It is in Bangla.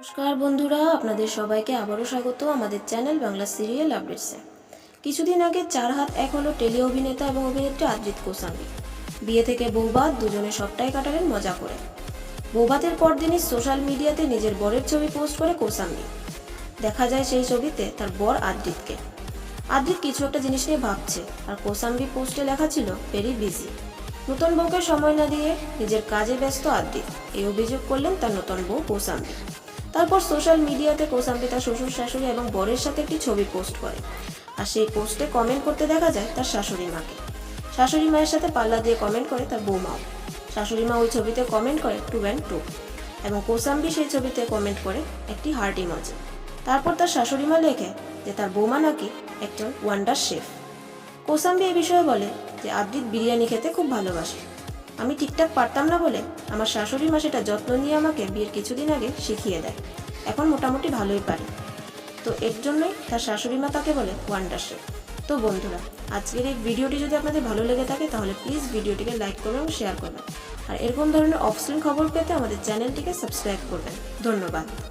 নমস্কার বন্ধুরা, আপনাদের সবাইকে আবারও স্বাগত আমাদের চ্যানেল বাংলা সিরিয়াল আপডেটসে। কিছুদিন আগে চার হাত এক হলো টেলি অভিনেতা এবং অভিনেত্রী আদ্রিত কোসাম্বি বিয়ে থেকে বৌবাদ দুজনে সবটাই কাটালেন মজা করে। বৌবাতের পরদিনই সোশ্যাল মিডিয়াতে নিজের বরের ছবি পোস্ট করে কোসাম্বি দেখা যায় সেই ছবিতে তার বর আদ্রিতকে আদ্রিত কিছু একটা জিনিস নিয়ে ভাবছে, আর কোসাম্বি পোস্টে লেখা ছিল ভেরি বিজি নতুন বউকে সময় না দিয়ে নিজের কাজে ব্যস্ত আদ্রিত এই অভিযোগ করলেন তার নতুন বউ কোসাম্বি তারপর সোশ্যাল মিডিয়াতে কোসাম্বি তার শ্বশুর শাশুড়ি এবং বরের সাথে একটি ছবি পোস্ট করে। আর সেই পোস্টে কমেন্ট করতে দেখা যায় তার শাশুড়ি মাকে। শাশুড়ি মায়ের সাথে পাল্লা দিয়ে কমেন্ট করে তার বৌমাও। শাশুড়ি মা ওই ছবিতে কমেন্ট করে টু অ্যান্ড টু এবং কোসাম্বি সেই ছবিতে কমেন্ট করে একটি হার্ট ইমোজি তারপর তার শাশুড়ি মা লেখে যে তার বৌমা নাকি একজন ওয়ান্ডার শেফ কোসাম্বি এই বিষয়ে বলে যে আদ্রিত বিরিয়ানি খেতে খুব ভালোবাসে। আমি ঠিকঠাক পারতাম না বলে আমার শাশুড়ি মা সেটা যত্ন নিয়ে আমাকে বিয়ের কিছুদিন আগে শিখিয়ে দেয়। এখন মোটামুটি ভালোই পারি। তো এর জন্যই তার শাশুড়ি মা তাকে বলে ওয়ান্ডার শেফ তো বন্ধুরা, আজকের এই ভিডিওটি যদি আপনাদের ভালো লেগে থাকে, তাহলে প্লিজ ভিডিওটিকে লাইক করবেন এবং শেয়ার করবেন। আর এরকম ধরনের অফস্ক্রিন খবর পেতে আমাদের চ্যানেলটিকে সাবস্ক্রাইব করবেন। ধন্যবাদ।